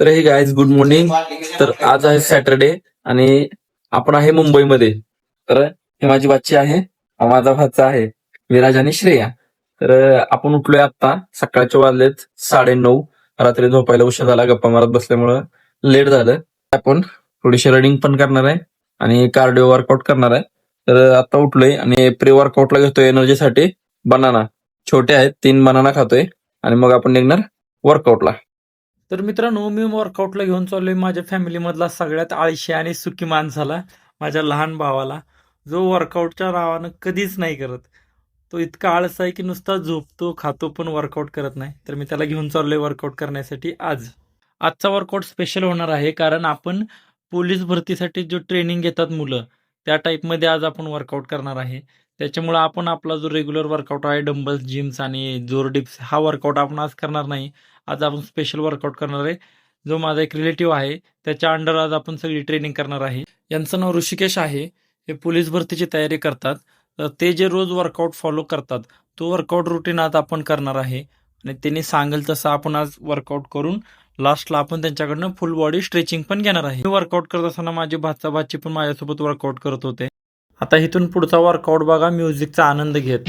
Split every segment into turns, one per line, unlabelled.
तर हे guys good morning तर आज आहे सॅटरडे आणि आपण आहे मुंबईमध्ये. तर हे माझी बच्ची आहे माझा भाचा आहे विराज आणि श्रेया. तर आपण उठलोय आता सकाळचे वाजलेत साडे नऊ रात्री झोपायला उशीर झाला गप्पा मारत बसल्यामुळं लेट झालं. आपण थोडीशी रनिंग पण करणार आहे आणि कार्डिओ वर्कआउट करणार आहे. तर आता उठलोय आणि प्री वर्कआउटला घेतोय एनर्जीसाठी बनाना छोटे आहेत तीन बनाना खातोय. आणि मग आपण निघणार वर्कआउटला
तर मित्रांनो मी वर्कआउटला घेऊन चाललोय. माझ्या फॅमिलीमधला सगळ्यात आळशी आणि सुखी माणसाला माझ्या लहान भावाला जो वर्कआउटच्या नावानं कधीच नाही करत. तो इतका आळस आहे की नुसता झोपतो खातो पण वर्कआउट करत नाही. तर मी त्याला घेऊन चाललोय वर्कआउट करण्यासाठी आज. आजचा वर्कआउट स्पेशल होणार आहे कारण आपण पोलीस भरतीसाठी जो ट्रेनिंग घेतात मुलं त्या टाईपमध्ये आज आपण वर्कआउट करणार आहे. त्याच्यामुळं आपण आपला जो रेग्युलर वर्कआउट आहे डंबल्स जिम्स आणि जोर डिप्स हा वर्कआउट आपण आज करणार नाही. आज आपण स्पेशल वर्कआउट करणार आहे. जो माझा एक रिलेटिव्ह आहे त्याच्या अंडर आज आपण सगळी ट्रेनिंग करणार आहे. यांचं नाव ऋषिकेश आहे. हे पोलीस भरतीची तयारी करतात. तर ते जे रोज वर्कआउट फॉलो करतात तो वर्कआउट रुटीन आज आपण करणार आहे. आणि त्यांनी सांगेल तसं आपण आज वर्कआउट करून लास्टला आपण त्यांच्याकडनं फुल बॉडी स्ट्रेचिंग पण घेणार आहे. वर्कआउट करत असताना माझे भाचा भाची पण माझ्यासोबत वर्कआउट करत होते. आता इथून पुढचा वर्कआउट बघा म्युझिकचा आनंद घेत.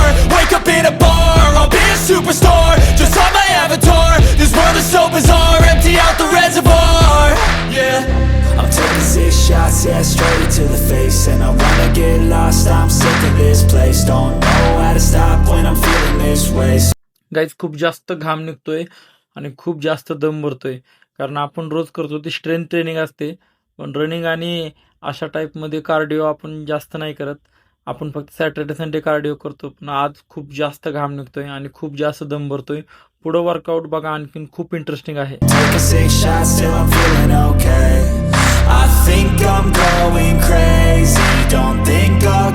guys खूप जास्त घाम निघतोय आणि खूप जास्त दम भरतोय. कारण आपण रोज करतो ती स्ट्रेंथ ट्रेनिंग असते. पण रनिंग आणि अशा टाईपमध्ये कार्डिओ आपण जास्त नाही करत. आपण फक्त सॅटर्डे संडे कार्डिओ करतो. पण आज खूप जास्त घाम निघतोय आणि खूप जास्त दम भरतोय. पुढं वर्कआउट बघा आणखीन खूप इंटरेस्टिंग आहे.
I think I'm going crazy. Don't think I'll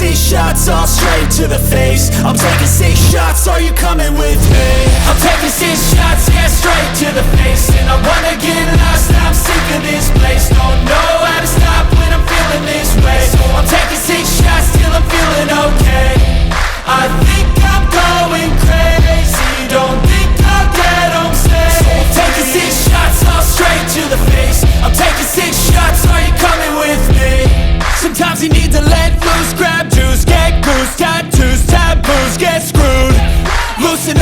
six shots all straight to the face I'm taking six shots, are you coming with me? I'm taking six shots, yeah, straight to the face And I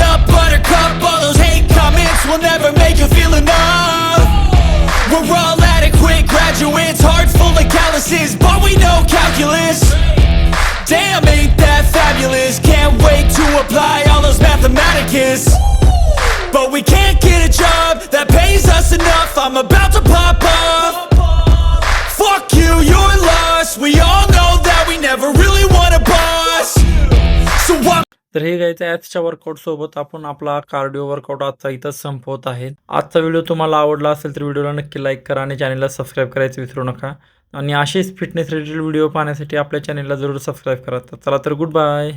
up, buttercup, all those hate comments Will never make you feel enough. We're all adequate graduates, heart full of calluses But we know calculus. Damn, ain't that fabulous? Can't wait to apply all those
तर हे घ्यायचं आजच्या workout सोबत. आपण आपला cardio workout आजचा इथं संपवत आहे. आजचा व्हिडिओ तुम्हाला आवडला असेल तर व्हिडिओला नक्की लाईक करा आणि चॅनलला सबस्क्राईब करायचं विसरू नका. आणि असेच फिटनेस रिलेटेड व्हिडिओ पाहण्यासाठी आपल्या चॅनलला जरूर सबस्क्राईब करा. तर चला तर गुड बाय